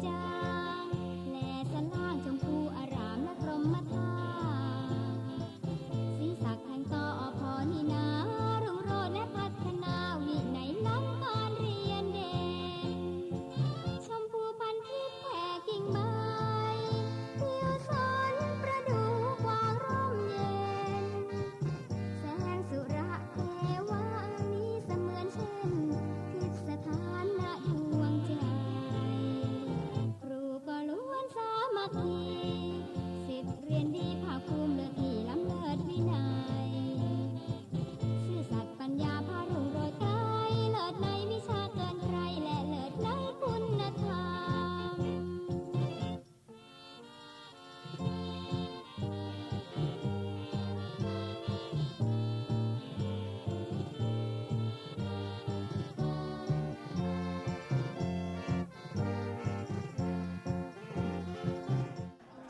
down.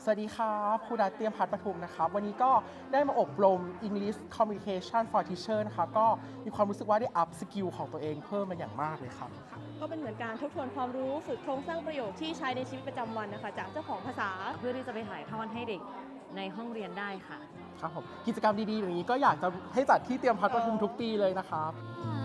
สวัสดีครับครูดัตเตรียมพัฒน์ปทุมนะครับ วันนี้ก็ได้มาอบรม English Communication for Teacher นะครับก็มีความรู้สึกว่าได้อัพสกิลของตัวเองเพิ่มมาอย่างมากเลยครับค่ะก็เป็นเหมือนการทบทวนความรู้ฝึกโครงสร้างประโยคที่ใช้ในชีวิตประจำวันนะคะ จากเจ้าของภาษา เพื่อที่จะไปถ่ายทอดให้เด็กในห้องเรียนได้ค่ะ ครับผมกิจกรรมดีๆอย่างนี้ก็อยากจะให้จัดที่เตรียมพัฒน์ปทุมทุกปีเลยนะครับอ่า